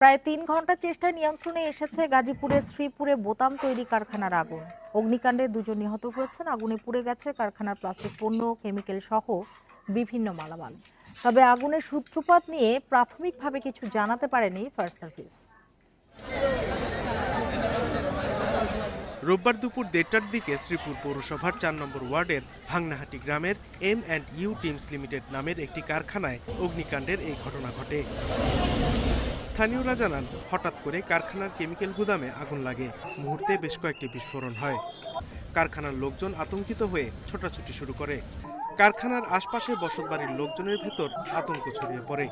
প্রায় তিন ঘণ্টার চেষ্টায় নিয়ন্ত্রণে এসেছে গাজীপুরের শ্রীপুরে বোতাম তৈরি কারখানার আগুন। অগ্নিকাণ্ডে দুজন নিহত হয়েছেন, আগুনে পুড়ে গেছে কারখানার প্লাস্টিক, পণ্য, কেমিক্যাল সহ বিভিন্ন মালামাল। তবে আগুনের সূত্রপাত নিয়ে প্রাথমিকভাবে কিছু জানাতে পারেনি ফায়ার সার্ভিস। রোববার দুপুর দেড়টার দিকে শ্রীপুর পৌরসভার চার নম্বর ওয়ার্ডের ভাংনাহাটি গ্রামের M and U Tims limited নামের একটি কারখানায় অগ্নিকাণ্ডের এই ঘটনা ঘটে। স্থানীয়রা জানান, হঠাৎ করে কারখানার কেমিক্যাল গুদামে আগুন লাগে। মুহূর্তে বেশ কয়েকটি বিস্ফোরণ হয়। কারখানার লোকজন আতঙ্কিত হয়ে ছোটাছুটি শুরু করে। কারখানার আশপাশের বসতবাড়ির লোকজনের ভেতর আতঙ্ক ছড়িয়ে পড়ে।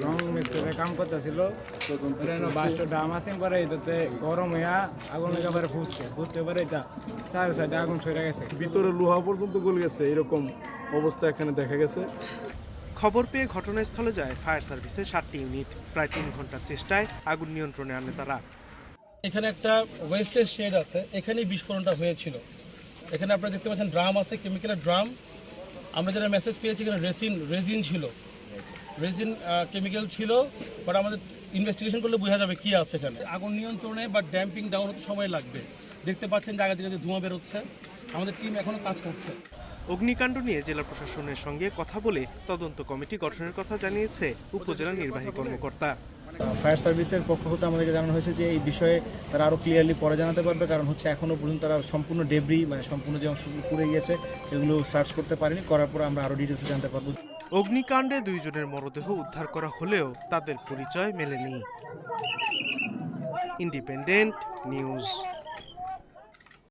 রং মিস্ত্রি কাম করতেছিল। বাসটা ডাম আছে পরে এটাতে গরম হইয়া আগুন লেগে পরে ফুসছে। ফুসতে পারে এটা চার সাইডে আগুন সরে গেছে। ভিতরে লোহা পর্যন্ত গলে গেছে এরকম অবস্থা এখানে দেখা গেছে। খবর পেয়ে ঘটনাস্থলে যায় ফায়ার সার্ভিসের সাতটি ইউনিট। প্রায় তিন ঘণ্টার চেষ্টায় আগুন নিয়ন্ত্রণে আনে তারা। এখানে একটা ওয়েস্টের শেড আছে এখানেই বিস্ফোরণটা হয়েছিল। এখানে আপনারা দেখতে পাচ্ছেন ড্রাম আছে কেমিক্যালের ড্রাম। আমরা যারা মেসেজ পেয়েছি এখানে রেসিন রেজিন ছিল। রেজিন কেমিক্যাল ছিল বাট আমাদের ইনভেস্টিগেশন করলে বোঝা যাবে কি আছে এখানে। আগুন নিয়ন্ত্রণে বা ড্যাম্পিং ডাউন হতে সময় লাগবে। দেখতে পাচ্ছেন জায়গা থেকে ধোঁয়া বেরোচ্ছে আমাদের টিম এখনও কাজ করছে। অগ্নিকাণ্ড নিয়ে জেলা প্রশাসনের সঙ্গে কথা বলে তদন্ত কমিটি গঠনের কথা জানিয়েছে উপজেলা নির্বাহী কর্মকর্তা। ফায়ার সার্ভিসের পক্ষ হতে আমাদেরকে জানানো হয়েছে যে এই বিষয়ে তারা আরও ক্লিয়ারলি পরে জানাতে পারবে কারণ হচ্ছে এখনও পর্যন্ত তারা সম্পূর্ণ ডেবরি মানে সম্পূর্ণ যে অংশগুলো পুড়ে গিয়েছে এগুলো সার্চ করতে পারেনি। করার পর আমরা আরও ডিটেলসে জানতে পারব। অগ্নিকাণ্ডে দুইজনের মরদেহ উদ্ধার করা হলেও তাদের পরিচয় মেলেনি। Independent news.